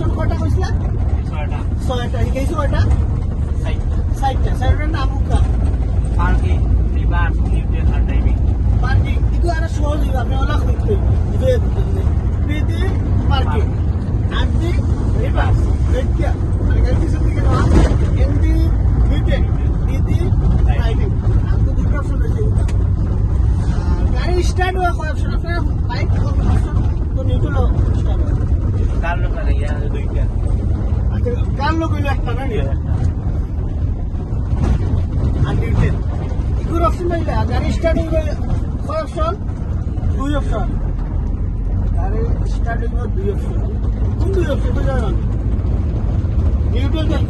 Option কয়টা কইছিলা ছয়টা। ছয়টা শিকাইছো কয়টা সাইডটা সাইডটার নাম উকা। পার্কিং রিভার্স নিউট্রাল আর টাইমিং। পার্কিং কিন্তু আর সহজ হইব আপনি ওলা কইতে বুঝে বুঝতে পেতে পার্কিং আর দি রিভার্স দেখতিয়া মানে গাড়ি কিছু দিকে না? এন দি দিতে দিতে টাইমিং আপনি দুটো অপশন গাড়ি স্টার্ট হওয়া কয় অপশন আপনারা বাইক কোন অপশন দুইটা আচ্ছা কার লোক হইল একটা না আর নিউট্রাল ইকুর অপশন নাইলে গাড়ি স্টার্ট হইবে কয় অপশন দুই অপশন গাড়ি স্টার্ট হইবে দুই অপশন কোন দুই অপশন তো জানেন নিউট্রাল তো একটু ভালো নিউট্রাল